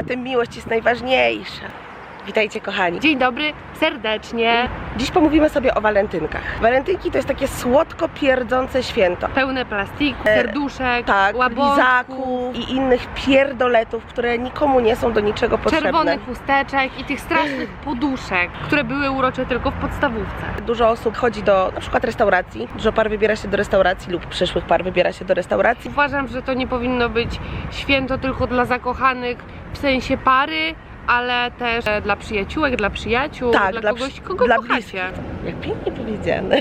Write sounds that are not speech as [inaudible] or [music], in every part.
Zatem miłość jest najważniejsza. Witajcie kochani. Dzień dobry, serdecznie. Dziś pomówimy sobie o walentynkach. Walentynki to jest takie słodko pierdzące święto. Pełne plastiku, E, serduszek, Tak, łabądków, lizaków i innych pierdoletów, które nikomu nie są do niczego potrzebne. czerwonych chusteczek i tych strasznych [laughs] poduszek, które były urocze tylko w podstawówce. Dużo osób chodzi do na przykład restauracji. Dużo par wybiera się do restauracji lub przyszłych par wybiera się do restauracji. Uważam, że to nie powinno być święto tylko dla zakochanych w sensie pary, ale też dla przyjaciółek, dla przyjaciół, Tak, dla, dla kogoś, kogo dla kochacie. Jak pięknie powiedziane.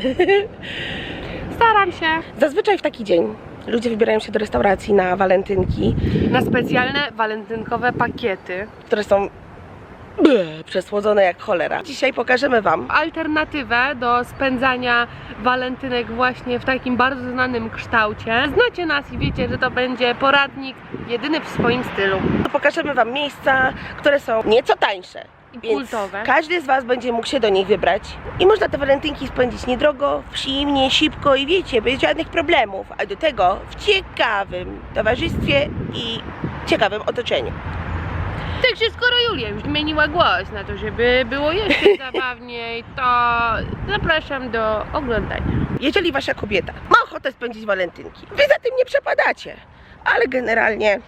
Staram się. Zazwyczaj w taki dzień ludzie wybierają się do restauracji na walentynki, Na specjalne walentynkowe pakiety. które są bleh, przesłodzone jak cholera. Dzisiaj pokażemy Wam Alternatywę do spędzania walentynek właśnie w takim bardzo znanym kształcie. Znacie nas i wiecie, że to będzie poradnik jedyny w swoim stylu. Pokażemy Wam miejsca, które są nieco tańsze. I Więc kultowe. każdy z Was będzie mógł się do nich wybrać. I można te walentynki spędzić niedrogo, przyjemnie, szybko i wiecie, bez żadnych problemów. A do tego w ciekawym towarzystwie i ciekawym otoczeniu. Także skoro Julia już zmieniła głos na to, żeby było jeszcze [laughs] zabawniej, to zapraszam do oglądania. Jeżeli Wasza kobieta ma ochotę spędzić walentynki, Wy za tym nie przepadacie. Ale generalnie,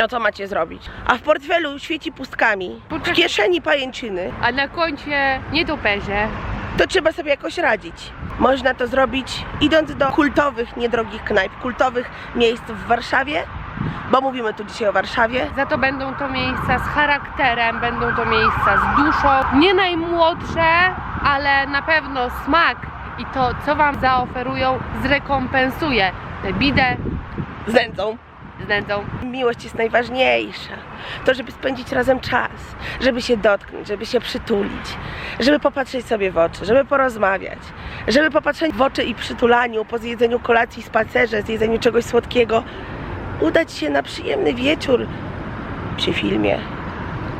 no co macie zrobić? A w portfelu świeci pustkami, w kieszeni pajęczyny, A na koncie nietoperze. to trzeba sobie jakoś radzić. Można to zrobić idąc do kultowych, niedrogich knajp, kultowych miejsc w Warszawie, bo mówimy tu dzisiaj o Warszawie. Za to będą to miejsca z charakterem, będą to miejsca z duszą. Nie najmłodsze, ale na pewno smak i to, co Wam zaoferują, zrekompensuje tę bidę Z nędzą. z nędzą. Miłość jest najważniejsza. To, żeby spędzić razem czas, żeby się dotknąć, żeby się przytulić, żeby popatrzeć sobie w oczy, żeby porozmawiać, żeby popatrzeć w oczy i przytulaniu, po zjedzeniu kolacji, spacerze, zjedzeniu czegoś słodkiego, udać się na przyjemny wieczór przy filmie.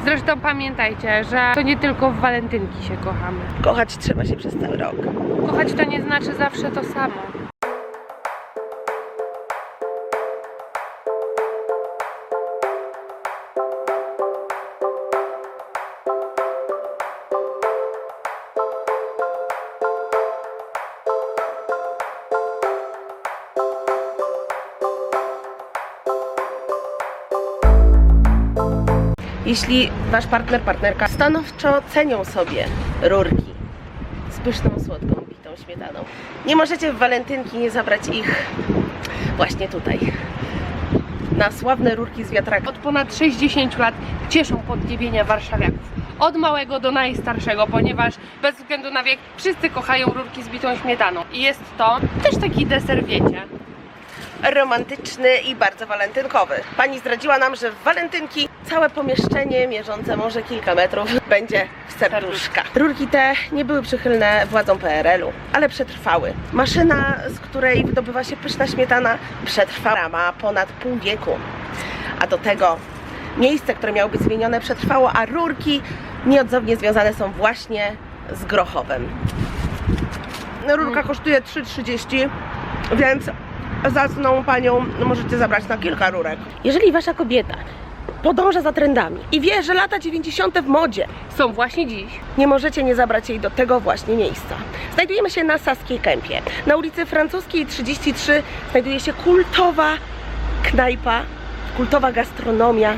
Zresztą pamiętajcie, że to nie tylko w walentynki się kochamy. Kochać trzeba się przez cały rok. Kochać to nie znaczy zawsze to samo. Jeśli wasz partner, partnerka stanowczo cenią sobie rurki z pyszną, słodką, bitą śmietaną, nie możecie w walentynki nie zabrać ich właśnie tutaj. Na sławne rurki z wiatraka. Od ponad 60 lat cieszą podniebienia warszawiaków. Od małego do najstarszego, ponieważ bez względu na wiek wszyscy kochają rurki z bitą śmietaną. I jest to też taki deser, wiecie. romantyczny i bardzo walentynkowy. Pani zdradziła nam, że w walentynki całe pomieszczenie mierzące może kilka metrów będzie w serduszka. Rurki te nie były przychylne władzom PRL-u, ale przetrwały. Maszyna, z której wydobywa się pyszna śmietana, przetrwała, ma ponad pół wieku. A do tego miejsce, które miało być zmienione, przetrwało, a rurki nieodzownie związane są właśnie z Grochowem. Rurka kosztuje 3,30, więc zacną panią możecie zabrać na kilka rurek. Jeżeli wasza kobieta podąża za trendami i wie, że lata 90. w modzie, Są właśnie dziś. nie możecie nie zabrać jej do tego właśnie miejsca. Znajdujemy się na Saskiej Kępie. Na ulicy Francuskiej 33 znajduje się kultowa knajpa, kultowa gastronomia,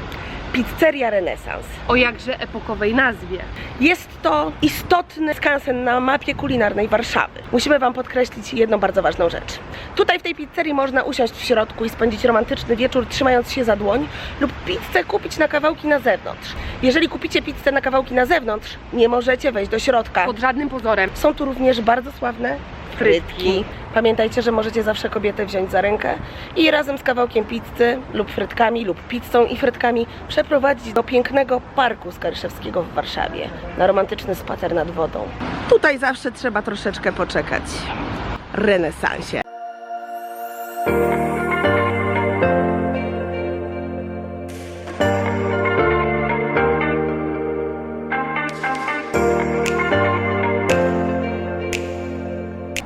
pizzeria Renesans. O jakże epokowej nazwie. Jest to istotny skansen na mapie kulinarnej Warszawy. Musimy Wam podkreślić jedną bardzo ważną rzecz. Tutaj w tej pizzerii można usiąść w środku i spędzić romantyczny wieczór trzymając się za dłoń lub pizzę kupić na kawałki na zewnątrz. Jeżeli kupicie pizzę na kawałki na zewnątrz, nie możecie wejść do środka. Pod żadnym pozorem. Są tu również bardzo sławne frytki. Pamiętajcie, że możecie zawsze kobietę wziąć za rękę i razem z kawałkiem pizzy lub frytkami lub pizzą i frytkami przeprowadzić do pięknego parku Skaryszewskiego w Warszawie na romantyczny spacer nad wodą. Tutaj zawsze trzeba troszeczkę poczekać. Renesansie.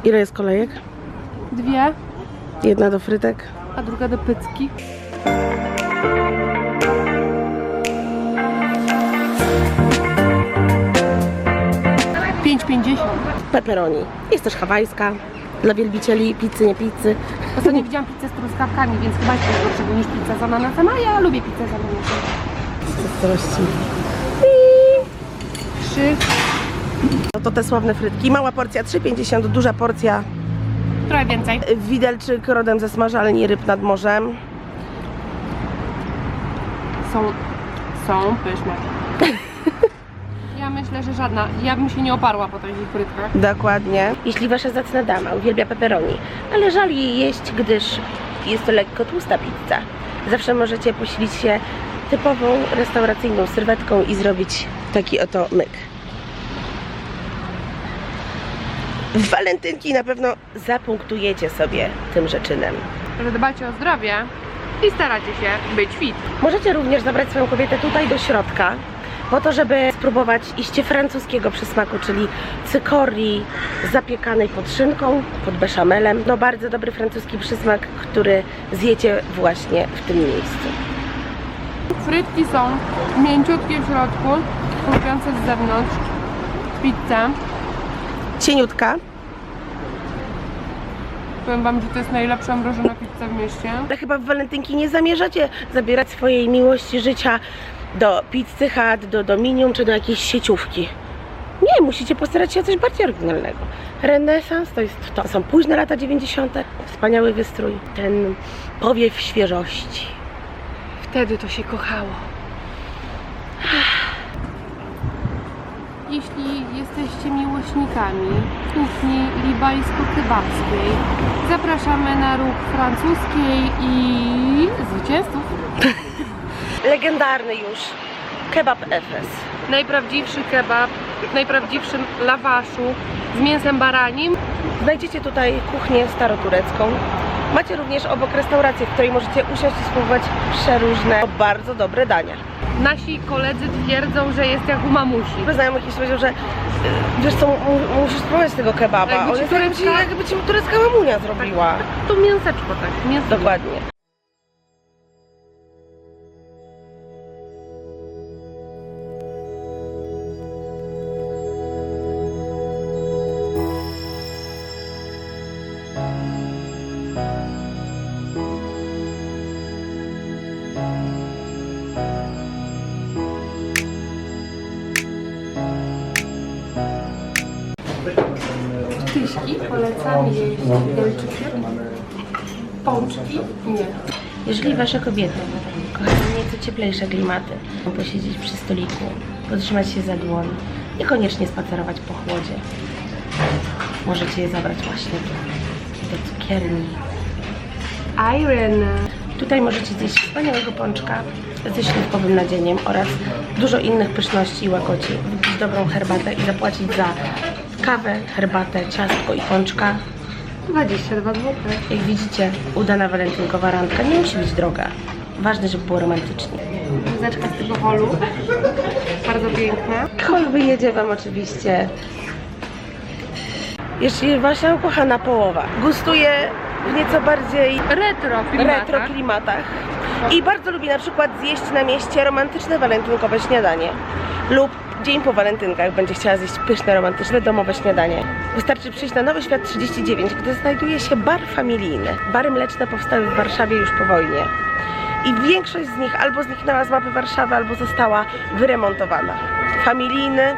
Ile jest kolejek? Dwie. Jedna do frytek. A druga do pycki. Pięć pięćdziesiąt. Pepperoni. Jest też hawajska. Dla wielbicieli pizzy, nie pizzy. Ostatnio widziałam pizzę z truskawkami, więc chyba jest coś niż pizza z ananasem, a ja lubię pizzę z ananasem. Zazdrości. Trzy, no to te sławne frytki. Mała porcja 3,50, duża porcja trochę więcej. widelczyk rodem ze smażalni ryb nad morzem. Są, są pyszne. [laughs] Ja myślę, że żadna. Ja bym się nie oparła po takich frytkach. Dokładnie. Jeśli wasza zacna dama uwielbia pepperoni, ale żal jej jeść, gdyż jest to lekko tłusta pizza, zawsze możecie posilić się typową restauracyjną sylwetką i zrobić taki oto myk. W walentynki na pewno zapunktujecie sobie tym rzeczynem. Że dbacie o zdrowie i staracie się być fit. Możecie również zabrać swoją kobietę tutaj do środka, po to, żeby spróbować iście francuskiego przysmaku, czyli cykorii zapiekanej pod szynką, pod beszamelem. No bardzo dobry francuski przysmak, który zjecie właśnie w tym miejscu. Frytki są mięciutkie w środku, chrupiące z zewnątrz. Pizza. Cieniutka, Powiem wam, że to jest najlepsza mrożona pizza w mieście. ale chyba w walentynki nie zamierzacie zabierać swojej miłości życia do pizzy hut, do dominium czy do jakiejś sieciówki. Nie, musicie postarać się o coś bardziej oryginalnego. Renesans to, jest, to są późne lata 90. Wspaniały wystrój, ten powiew świeżości. Wtedy to się kochało. Jeśli jesteście miłośnikami kuchni libajsko-kebabskiej, zapraszamy na róg francuskiej i zwycięzców. [laughs] Legendarny już kebab Efes. Najprawdziwszy kebab w najprawdziwszym lawaszu z mięsem baranim. Znajdziecie tutaj kuchnię staroturecką. Macie również obok restaurację, w której możecie usiąść i spróbować przeróżne, bardzo dobre dania. Nasi koledzy twierdzą, że jest jak u mamusi. Znajomy jakiś powiedział, że y, wiesz co, mu, musisz spróbować tego kebaba. Jakby On ci jest jakby ci, turecka- jakby ci turecka mamunia zrobiła. To mięseczko tak, mięso. Dokładnie. Jeżeli wasze kobiety kochają nieco cieplejsze klimaty, posiedzieć przy stoliku, podtrzymać się za dłoń, niekoniecznie spacerować po chłodzie, możecie je zabrać właśnie tu, do cukierni. Iron. Tutaj możecie zjeść wspaniałego pączka ze śliwkowym nadzieniem oraz dużo innych pyszności i łakoci. Wypić dobrą herbatę i zapłacić za kawę, herbatę, ciastko i pączka 22 zł. Jak widzicie, udana walentynkowa randka nie musi być droga. Ważne, żeby było romantycznie. Muzeczka z tego holu. Bardzo piękna. Hol wyjedzie Wam oczywiście. Jeśli Wasza ukochana połowa gustuje w nieco bardziej Retro klimatach. retro klimatach i bardzo lubi na przykład zjeść na mieście romantyczne walentynkowe śniadanie lub dzień po walentynkach będzie chciała zjeść pyszne, romantyczne domowe śniadanie. Wystarczy przyjść na Nowy Świat 39, gdzie znajduje się bar familijny. Bary mleczne powstały w Warszawie już po wojnie. I większość z nich albo zniknęła z mapy Warszawy, albo została wyremontowana. Familijny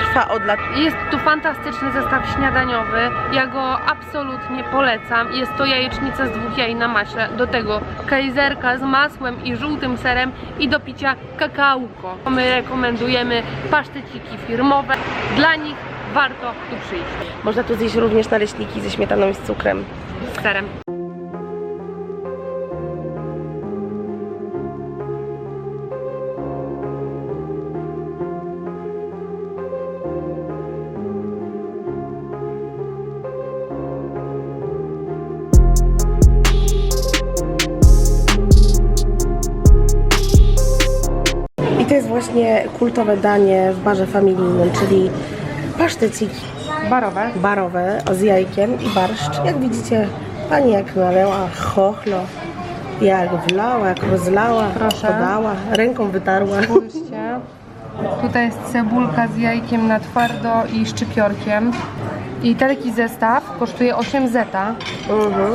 trwa od lat Jest tu fantastyczny zestaw śniadaniowy. Ja go absolutnie polecam. Jest to jajecznica z dwóch jaj na maśle. Do tego kajzerka z masłem i żółtym serem i do picia kakałko. My rekomendujemy paszteciki firmowe. Dla nich warto tu przyjść. Można tu zjeść również naleśniki ze śmietaną i z cukrem. Z serem. Właśnie kultowe danie w barze familijnym, czyli paszteciki Barowe. barowe z jajkiem i barszcz. Jak widzicie, pani jak nalała chochlo, jak wlała, jak rozlała, Proszę. podała, ręką wytarła. Spójrzcie. Tutaj jest cebulka z jajkiem na twardo i szczypiorkiem. I taki zestaw kosztuje 8 zeta. Mhm.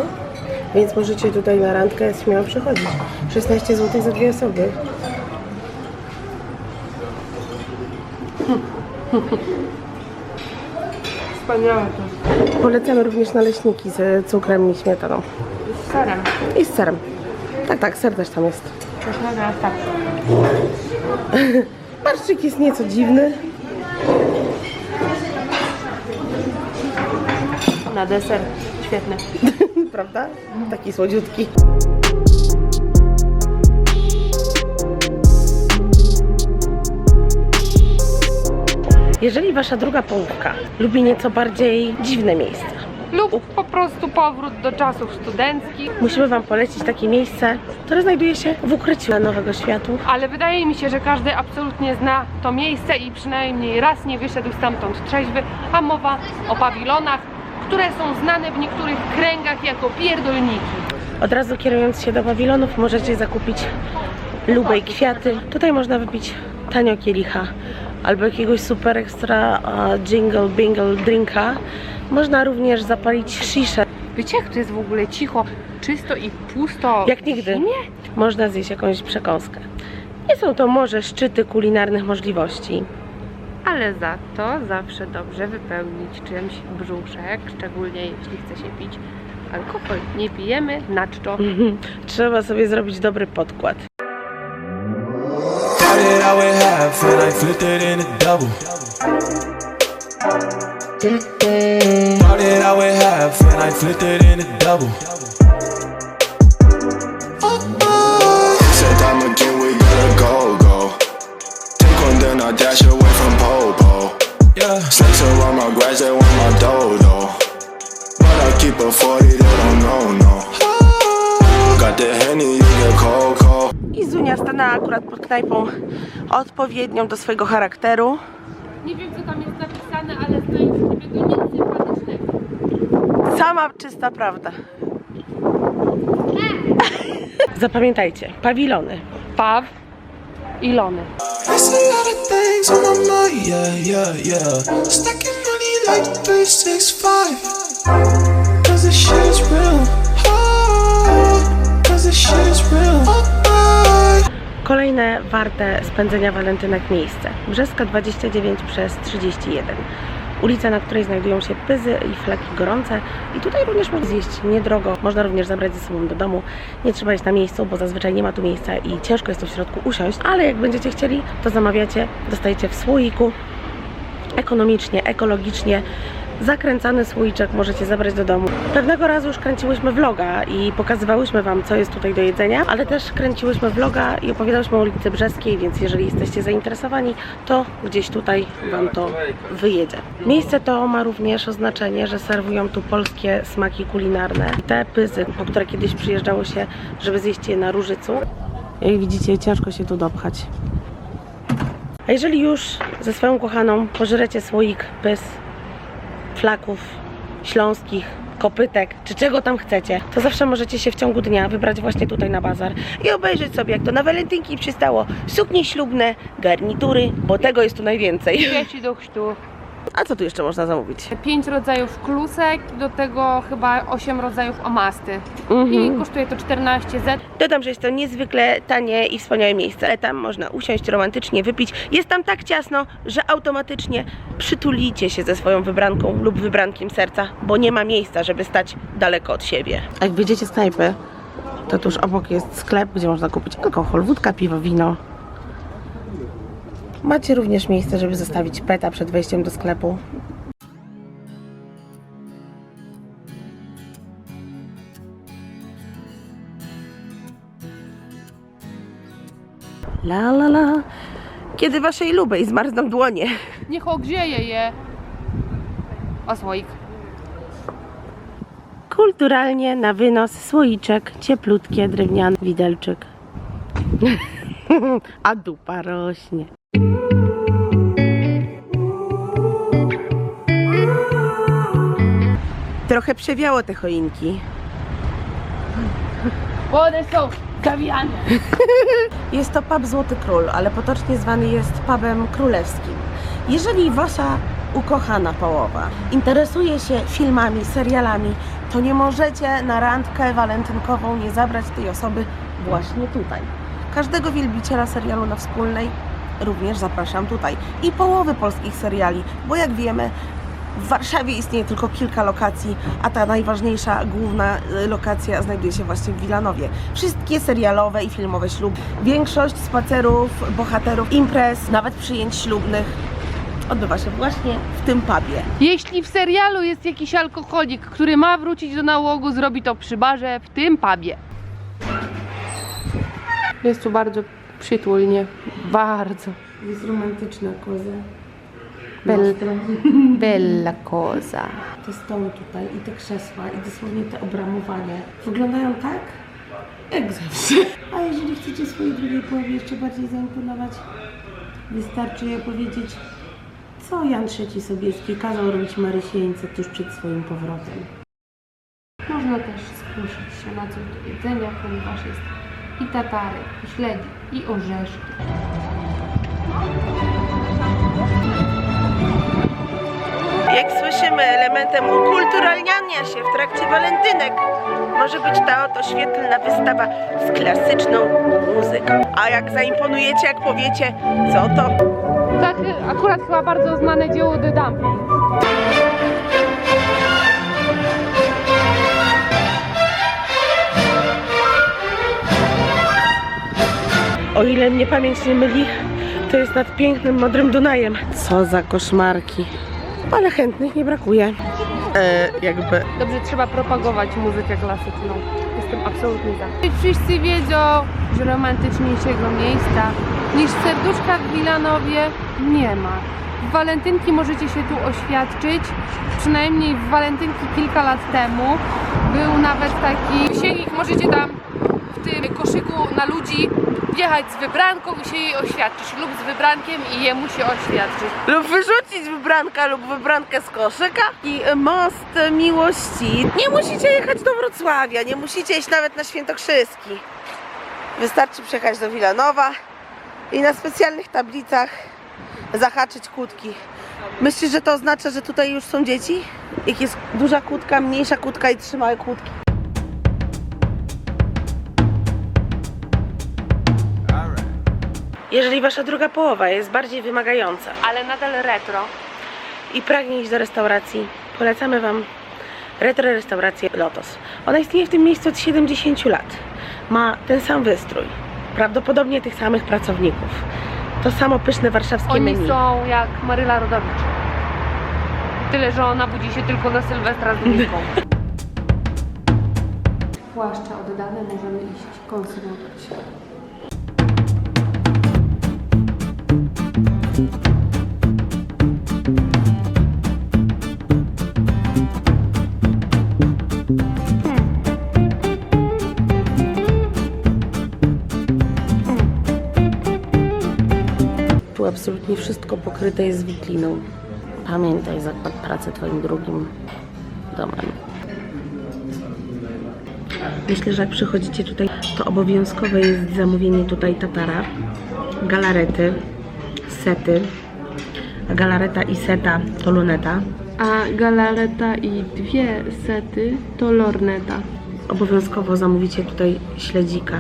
Więc możecie tutaj na randkę śmiało przychodzić. 16 zł za dwie osoby. Wspaniałe to. Polecamy również naleśniki z cukrem i śmietaną. Z serem. I z serem. Tak, tak, ser też tam jest. To teraz tak. [laughs] Barszczyk jest nieco dziwny. Na deser. Świetny. [laughs] Prawda? Taki słodziutki. Jeżeli wasza druga połówka lubi nieco bardziej dziwne miejsca, Lub po prostu powrót do czasów studenckich. musimy wam polecić takie miejsce, które znajduje się w ukryciu dla Nowego Światu. Ale wydaje mi się, że każdy absolutnie zna to miejsce i przynajmniej raz nie wyszedł stamtąd trzeźwy, a mowa o pawilonach, które są znane w niektórych kręgach jako pierdolniki. Od razu kierując się do pawilonów możecie zakupić lubę i kwiaty. Tutaj można wypić tanio kielicha albo jakiegoś super ekstra uh, jingle bingle drinka. Można również zapalić sziszę. Wiecie, jak to jest w ogóle cicho, czysto i pusto? Jak nigdy. Można zjeść jakąś przekąskę. Nie są to może szczyty kulinarnych możliwości. Ale za to zawsze dobrze wypełnić czymś brzuszek, szczególnie jeśli chce się pić alkohol. Nie pijemy na czczo. [laughs] Trzeba sobie zrobić dobry podkład. Started out with half and I flipped it in a double. Started out with half and I flipped it in a double. Said I'm a king, we gotta go, go. Take one, then I dash away from Popo. Yeah. Snakes around my grass, they want my dodo. But I keep a 40, Stanęła akurat pod knajpą odpowiednią do swojego charakteru. Nie wiem, co tam jest napisane, ale znajdź sobie go nic sympatycznego. Sama czysta prawda. [laughs] Zapamiętajcie, pawilony. Paw i lony. There's a lot of things on my mind, yeah, yeah, yeah. Stacking money like 365. Cause shit Kolejne warte spędzenia walentynek miejsce. Brzeska 29 przez 31. Ulica, na której znajdują się pyzy i flaki gorące. I tutaj również można zjeść niedrogo. Można również zabrać ze sobą do domu. Nie trzeba jeść na miejscu, bo zazwyczaj nie ma tu miejsca i ciężko jest tu w środku usiąść. Ale jak będziecie chcieli, to zamawiacie, dostajecie w słoiku. Ekonomicznie, ekologicznie. Zakręcany słoiczek możecie zabrać do domu. Pewnego razu już kręciłyśmy vloga i pokazywałyśmy Wam, co jest tutaj do jedzenia, ale też kręciłyśmy vloga i opowiadałyśmy o ulicy Brzeskiej, więc jeżeli jesteście zainteresowani, to gdzieś tutaj Wam to wyjedzie. Miejsce to ma również oznaczenie, że serwują tu polskie smaki kulinarne. Te pyzy, po które kiedyś przyjeżdżało się, żeby zjeść je na Różycu. Jak widzicie, ciężko się tu dopchać. A jeżeli już ze swoją kochaną pożrecie słoik pys, flaków śląskich, kopytek, czy czego tam chcecie, to zawsze możecie się w ciągu dnia wybrać właśnie tutaj na bazar i obejrzeć sobie, jak to na walentynki przystało. Suknie ślubne, garnitury, bo tego jest tu najwięcej. Dzieci do chrztu. A co tu jeszcze można zamówić? Pięć rodzajów klusek, do tego chyba 8 rodzajów omasty. Mhm. I kosztuje to 14 Z. Dodam, że jest to niezwykle tanie i wspaniałe miejsce, ale tam można usiąść, romantycznie wypić. Jest tam tak ciasno, że automatycznie przytulicie się ze swoją wybranką lub wybrankiem serca, bo nie ma miejsca, żeby stać daleko od siebie. Jak wyjdziecie z knajpy, to tuż obok jest sklep, gdzie można kupić alkohol, wódka, piwo, wino. Macie również miejsce, żeby zostawić peta przed wejściem do sklepu. La la la. Kiedy waszej lubej zmarzną dłonie. Niech ogrzeje je. O słoik. Kulturalnie na wynos słoiczek, cieplutkie, drewniany widelczyk. [laughs] A dupa rośnie. Trochę przewiało te choinki. Bo one są Kawianie. [laughs] Jest to pub Złoty Król, ale potocznie zwany jest pubem królewskim. Jeżeli wasza ukochana połowa interesuje się filmami, serialami, to nie możecie na randkę walentynkową nie zabrać tej osoby właśnie tutaj. Każdego wielbiciela serialu na wspólnej również zapraszam tutaj. I połowy polskich seriali, bo jak wiemy, w Warszawie istnieje tylko kilka lokacji, a ta najważniejsza, główna y, lokacja znajduje się właśnie w Wilanowie. Wszystkie serialowe i filmowe śluby, większość spacerów, bohaterów, imprez, nawet przyjęć ślubnych odbywa się właśnie w tym pubie. Jeśli w serialu jest jakiś alkoholik, który ma wrócić do nałogu, zrobi to przy barze w tym pubie. Jest tu bardzo przytulnie. Bardzo. Jest romantyczna koza. Bel- [laughs] Bella cosa. Te stoły tutaj i te krzesła i dosłownie te obramowanie wyglądają tak, jak zawsze. A jeżeli chcecie swojej drugiej połowie jeszcze bardziej zaimponować, wystarczy jej powiedzieć, co Jan III Sobieski kazał robić Marysieńce tuż przed swoim powrotem. Można też skruszyć się na do jedzenia, ponieważ jest i tatary, i śledzi, i orzeszki. Jak słyszymy, elementem ukulturalniania się w trakcie walentynek może być ta oto świetlna wystawa z klasyczną muzyką. A jak zaimponujecie, jak powiecie, co to? Tak, akurat chyba bardzo znane dzieło The Dumpling. O ile mnie pamięć nie myli, to jest nad pięknym, modrym Dunajem. Co za koszmarki. Ale chętnych nie brakuje. E, jakby Dobrze, trzeba propagować muzykę klasyczną. Jestem absolutnie za. Wszyscy wiedzą, że romantyczniejszego miejsca niż serduszka w Wilanowie nie ma. W walentynki możecie się tu oświadczyć. Przynajmniej w walentynki kilka lat temu był nawet taki siegik, możecie tam w tym koszyku na ludzi wjechać z wybranką i się jej oświadczyć lub z wybrankiem i jemu się oświadczyć. lub wyrzucić wybranka lub wybrankę z koszyka i most miłości. Nie musicie jechać do Wrocławia, nie musicie iść nawet na Świętokrzyski. Wystarczy przyjechać do Wilanowa i na specjalnych tablicach zahaczyć kłódki. Myślisz, że to oznacza, że tutaj już są dzieci? Jak jest duża kłódka, mniejsza kłódka i trzy małe kłódki. Jeżeli wasza druga połowa jest bardziej wymagająca, Ale nadal retro. i pragnie iść do restauracji, polecamy Wam retro restaurację Lotos. Ona istnieje w tym miejscu od 70 lat. Ma ten sam wystrój, prawdopodobnie tych samych pracowników. To samo pyszne warszawskie Oni menu. są jak Maryla Rodowicz. Tyle, że ona budzi się tylko na Sylwestra z Dominiką. [laughs] Płaszcze oddane, możemy iść konsumować. Tu absolutnie wszystko pokryte jest witliną. Pamiętaj zakład pracy Twoim drugim domem. Myślę, że jak przychodzicie tutaj, to obowiązkowe jest zamówienie tutaj tatara, galarety, sety. Galareta i seta to luneta. A galareta i dwie sety to lorneta. Obowiązkowo zamówicie tutaj śledzika.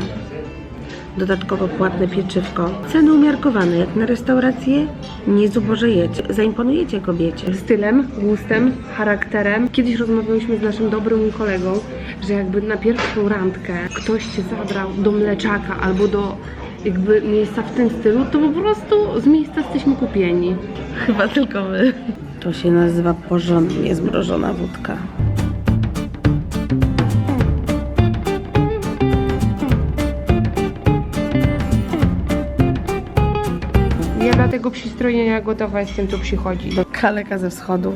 Dodatkowo płatne pieczywko. Ceny umiarkowane, jak na restaurację. Nie zubożejecie, zaimponujecie kobiecie. Stylem, gustem, charakterem. Kiedyś rozmawialiśmy z naszym dobrym kolegą, że jakby na pierwszą randkę ktoś się zabrał do mleczaka albo do jakby miejsca w tym stylu, to po prostu z miejsca jesteśmy kupieni. Chyba tylko my. To się nazywa porządnie zmrożona wódka. Ja dla tego przystrojenia gotowa jestem, co przychodzi. Kaleka ze wschodu,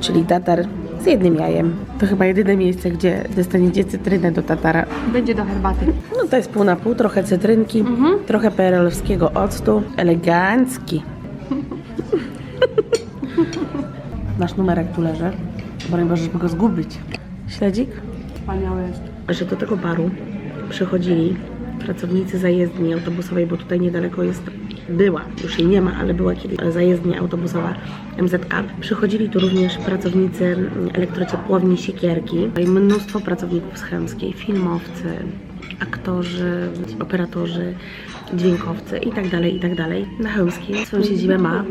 czyli tatar z jednym jajem. To chyba jedyne miejsce, gdzie dostaniecie cytrynę do tatara. Będzie do herbaty. No to jest pół na pół, trochę cytrynki, trochę perelowskiego octu. Elegancki. [laughs] Nasz numerek tu leży. Broń Boże, żeby go zgubić. Śledzik? Wspaniałe jest. Że do tego baru przychodzili pracownicy zajezdni autobusowej, bo tutaj niedaleko jest, była, już jej nie ma, ale była kiedyś zajezdnia autobusowa MZK. Przychodzili tu również pracownicy elektrociepłowni Siekierki i mnóstwo pracowników z Chełmskiej, filmowcy, aktorzy, operatorzy, dźwiękowcy itd., itd. Na Chełmskiej swoją siedzibę ma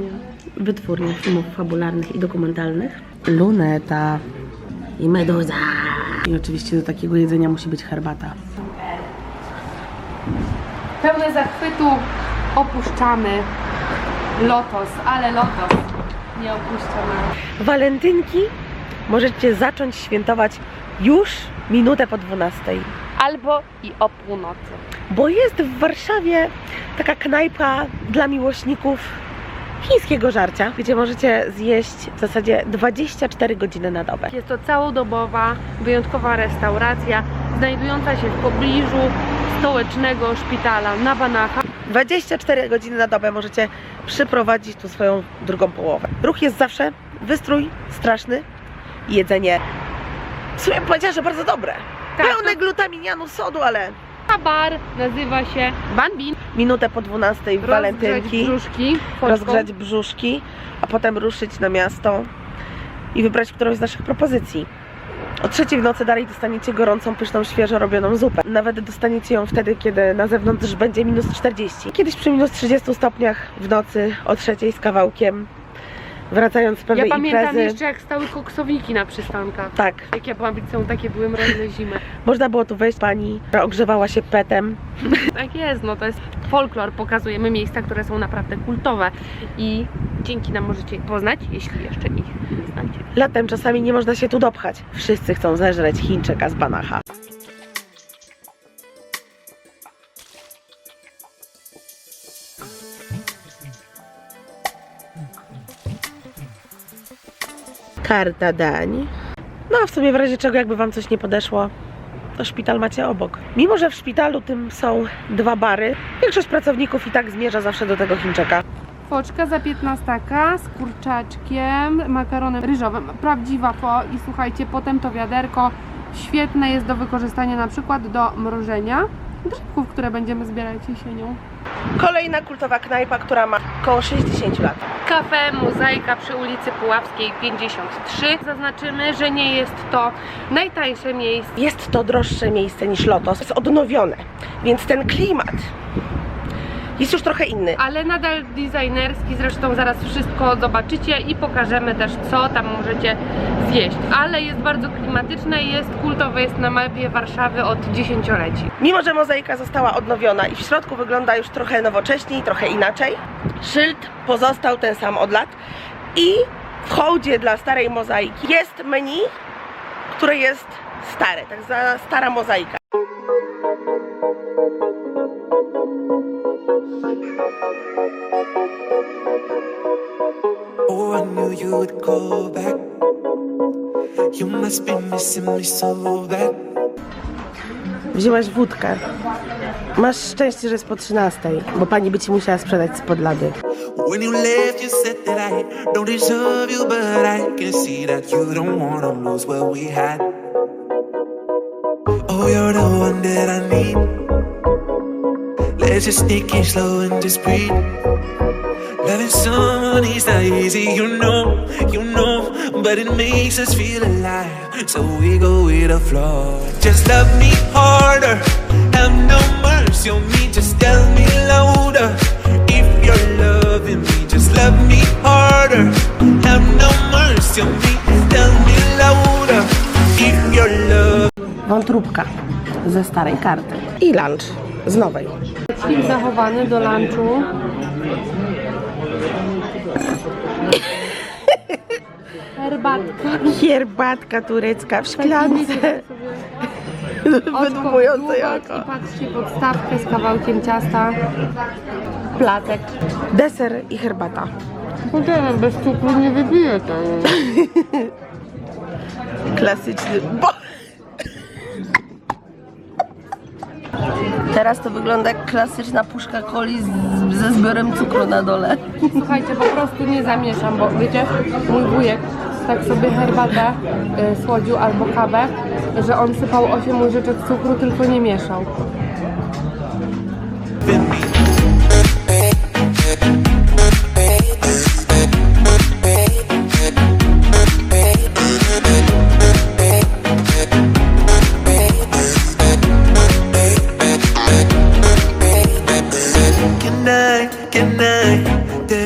wytwórnia filmów fabularnych i dokumentalnych. Luneta i meduza. I oczywiście do takiego jedzenia musi być herbata. Pełne zachwytu opuszczamy Lotos, ale Lotos nie opuszcza nas. Walentynki możecie zacząć świętować już minutę po 12. Albo i o północy. Bo jest w Warszawie taka knajpa dla miłośników chińskiego żarcia, gdzie możecie zjeść w zasadzie 24 godziny na dobę. Jest to całodobowa, wyjątkowa restauracja znajdująca się w pobliżu stołecznego szpitala na Banacha. 24 godziny na dobę możecie przyprowadzić tu swoją drugą połowę. Ruch jest zawsze, wystrój straszny, jedzenie w sumie powiedziała, że bardzo dobre. Tak, Pełne glutaminianu sodu, ale A bar nazywa się Banbin. minutę po 12 w walentynki, brzuszki. rozgrzać brzuszki, a potem ruszyć na miasto i wybrać którąś z naszych propozycji. O trzeciej w nocy dalej dostaniecie gorącą, pyszną, świeżo robioną zupę. Nawet dostaniecie ją wtedy, kiedy na zewnątrz będzie minus 40. Kiedyś przy minus 30 stopniach w nocy o trzeciej z kawałkiem, wracając z Ja pewnej pamiętam imprezy. jeszcze jak stały koksowniki na przystankach. Tak, Jak ja byłam liceum, takie były mroźne zimy. [laughs] można było tu wejść pani, która ogrzewała się petem. [laughs] Tak jest, no to jest folklor. Pokazujemy miejsca, które są naprawdę kultowe i dzięki nam możecie je poznać, jeśli jeszcze ich znacie. Latem czasami nie można się tu dopchać. Wszyscy chcą zeżreć Chińczyka z Banacha. Karta dań. No a w sumie w razie czego jakby wam coś nie podeszło, to szpital macie obok. Mimo, że w szpitalu tym są dwa bary, większość pracowników i tak zmierza zawsze do tego Chińczyka. Foczka za 15 z kurczaczkiem, makaronem ryżowym. Prawdziwa po i słuchajcie, potem to wiaderko świetne jest do wykorzystania na przykład do mrożenia grzybków, które będziemy zbierać jesienią. Kolejna kultowa knajpa, która ma około 60 lat. Kafe Mozaika przy ulicy Puławskiej 53. Zaznaczymy, że nie jest to najtańsze miejsce. Jest to droższe miejsce niż Lotos. Jest odnowione, więc ten klimat jest już trochę inny. ale nadal designerski, zresztą zaraz wszystko zobaczycie i pokażemy też co tam możecie zjeść. Ale jest bardzo klimatyczne, jest kultowe, jest na mapie Warszawy od dziesięcioleci. Mimo, że mozaika została odnowiona i w środku wygląda już trochę nowocześniej, trochę inaczej, szyld pozostał ten sam od lat i w hołdzie dla starej mozaiki jest menu, które jest stare, tak zwana stara mozaika. You would go back. You must be missing me so bad. Wzięłaś wódkę. Masz szczęście, że jest po 13, bo pani by ci musiała sprzedać spod lady. When you left, you said that I don't deserve you, but I can see that you don't wanna lose what we had. Oh, you're the one that I need. Let's just take it slow and just breathe. Loving someone is not easy, you know, you know, but it makes us feel alive. So we go with the flow. Just love me harder, have no mercy on me. Just tell me louder if you're loving me. Just love me harder, have no mercy on me. Tell me louder if you're loving. Wątróbka ze starej karty. I lunch z nowej. Film zachowany do lunchu. Herbatki. Herbatka turecka w szklance. [laughs] Wydumujące I oko. patrzcie podstawkę z kawałkiem ciasta. Placek. Deser i herbata. Poczekaj, bez cukru nie wypiję tego. [laughs] Klasyczny. Bo... Teraz to wygląda jak klasyczna puszka coli z, ze zbiorem cukru na dole. Słuchajcie, po prostu nie zamieszam, bo wiecie, mój wujek tak sobie herbatę y, słodził albo kawę, że on sypał 8 łyżeczek cukru, tylko nie mieszał.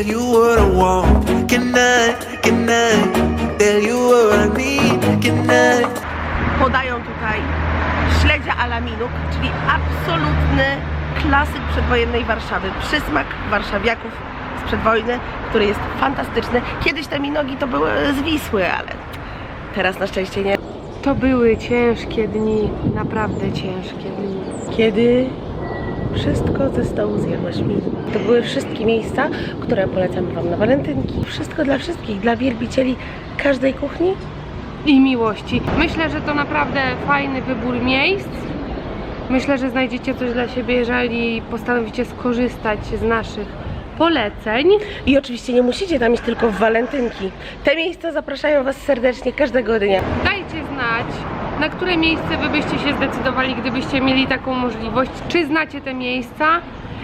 you want? Podają tutaj śledzia ala minuk, czyli absolutny klasyk przedwojennej Warszawy. Przysmak warszawiaków sprzed wojny, który jest fantastyczny. Kiedyś te minogi to były z Wisły, ale teraz na szczęście nie. To były ciężkie dni, naprawdę ciężkie dni. Kiedy wszystko ze stołu zjadłaś mi. To były wszystkie miejsca, które polecam Wam na walentynki. Wszystko dla wszystkich, dla wielbicieli każdej kuchni. I miłości. Myślę, że to naprawdę fajny wybór miejsc. Myślę, że znajdziecie coś dla siebie, jeżeli postanowicie skorzystać z naszych poleceń. I oczywiście nie musicie tam iść tylko w walentynki. Te miejsca zapraszają Was serdecznie każdego dnia. Dajcie na które miejsce wy byście się zdecydowali, gdybyście mieli taką możliwość. Czy znacie te miejsca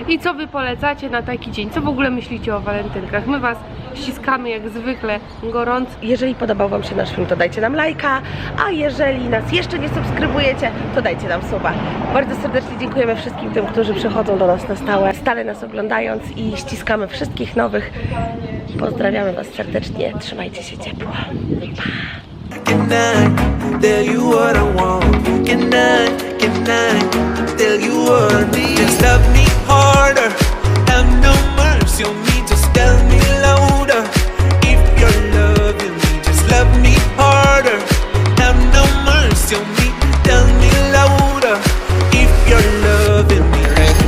i co wy polecacie na taki dzień? Co w ogóle myślicie o walentynkach? My was ściskamy jak zwykle gorąco. Jeżeli podobał Wam się nasz film, to dajcie nam lajka, a jeżeli nas jeszcze nie subskrybujecie, to dajcie nam suba. Bardzo serdecznie dziękujemy wszystkim tym, którzy przychodzą do nas na stałe, stale nas oglądając i ściskamy wszystkich nowych. Pozdrawiamy Was serdecznie, trzymajcie się ciepło. Can I tell you what I want? Can I, can I tell you what I need? Just love me harder, have no mercy on me, just tell me louder. If you're loving me, just love me harder, have no mercy.